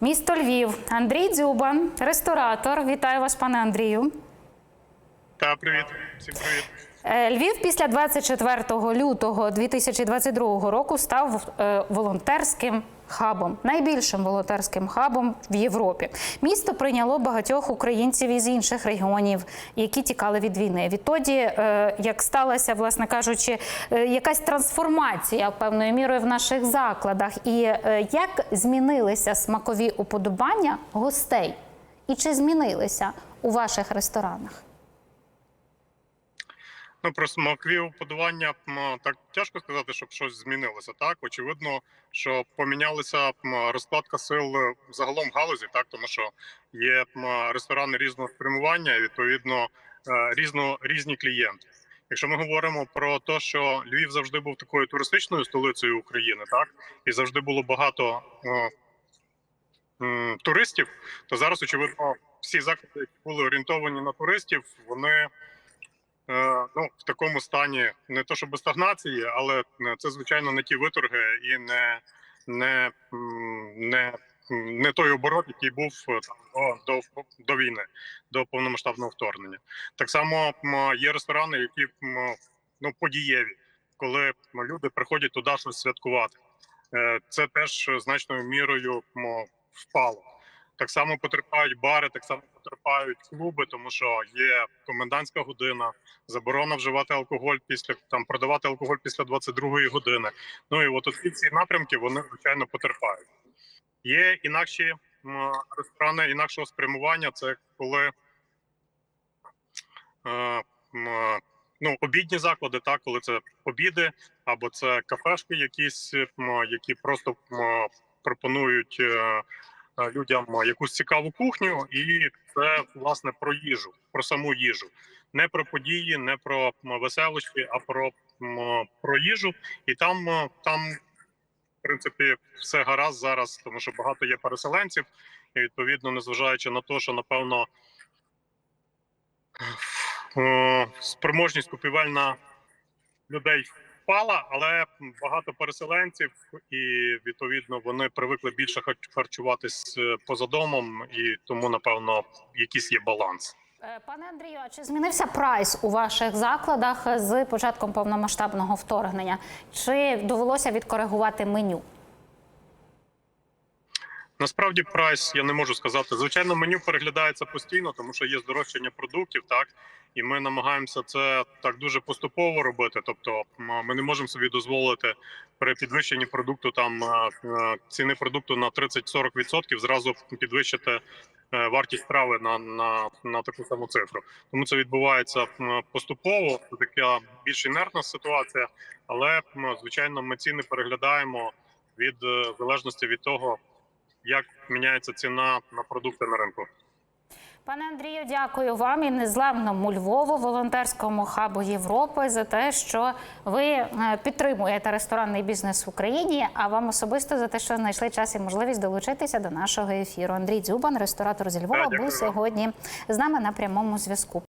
Місто Львів. Андрій Дзюбан, ресторатор. Вітаю вас, пане Андрію. Та привіт, всім привіт. Е, Львів після 24 лютого 2022 року став е, волонтерським хабом, найбільшим волонтерським хабом в Європі. Місто прийняло багатьох українців із інших регіонів, які тікали від війни. Відтоді, е, як сталася, власне кажучи, е, якась трансформація певною мірою в наших закладах, і е, як змінилися смакові уподобання гостей, і чи змінилися у ваших ресторанах? Ну про смакові уподобання м, так тяжко сказати, щоб щось змінилося. Так очевидно, що помінялася розкладка сил загалом галузі, так тому що є ресторани різного спрямування, і відповідно е, різно різні клієнти. Якщо ми говоримо про те, що Львів завжди був такою туристичною столицею України, так і завжди було багато е, туристів, то зараз очевидно всі заклади, які були орієнтовані на туристів, вони ну, в такому стані не то щоб стагнації, але е, це звичайно не ті виторги і не, не, не, не той оборот, який був е, там до, до, війни, до повномасштабного вторгнення. Так само є ресторани, які ну, подієві, коли люди приходять туди щось святкувати. Е, Це теж значною мірою впало. Так само потерпають бари, так само потерпають клуби, тому що є комендантська година, заборона вживати алкоголь після там продавати алкоголь після 22-ї години. Ну і от усі ці напрямки вони звичайно потерпають. Є інакші ресторани інакшого спрямування. Це коли е, ну, обідні заклади, так, коли це обіди, або це кафешки, якісь, які просто пропонують. е, людям якусь цікаву кухню, і це власне про їжу, про саму їжу, не про події, не про веселощі, а про, про їжу. І там, е, там, в принципі, все гаразд зараз, тому що багато є переселенців, і відповідно, незважаючи на те, що напевно е, спроможність купівельна людей впала, але багато переселенців, і відповідно вони привикли більше харчуватись е, поза домом, і тому напевно якийсь є баланс. Е, Пане Андрію, а чи змінився прайс у ваших закладах з початком повномасштабного вторгнення? Чи довелося відкоригувати меню? Насправді прайс я не можу сказати. Звичайно, меню переглядається постійно, тому що є здорожчання продуктів, так і ми намагаємося це так дуже поступово робити. Тобто, ми не можемо собі дозволити при підвищенні продукту там е, е, ціни продукту на 30-40% зразу підвищити е, вартість страви на, на, на таку саму цифру. Тому це відбувається поступово. Це така більш інертна ситуація, але звичайно, ми ціни переглядаємо від залежності від того як міняється ціна на продукти на ринку. Пане Андрію, дякую вам і незламному Львову, волонтерському хабу Європи, за те, що ви е, підтримуєте ресторанний бізнес в Україні. А вам особисто за те, що знайшли час і можливість долучитися до нашого ефіру. Андрій Дзюбан, ресторатор зі Львова, був сьогодні з нами на прямому зв'язку.